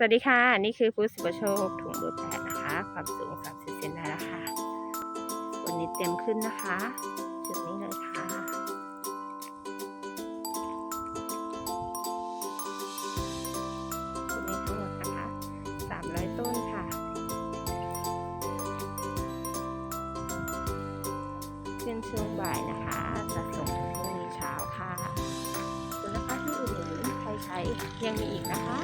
สวัสดีค่ะ นี่คือฟูดสุปโชคถุงเบอร์แปดนะคะ ความสูง 30เซนได้แล้วค่ะ วันนี้เต็มขึ้นนะคะ จุดนี้เลยค่ะ จุดนี้ทั้งหมดนะคะ 300 ต้นค่ะ ขึ้นช่วงบ่ายนะคะ จะส่งถึงพรุ่งนี้เช้าค่ะส่วคุณนะคะที่อื่หนๆใครใช้ยังมีอีกนะคะ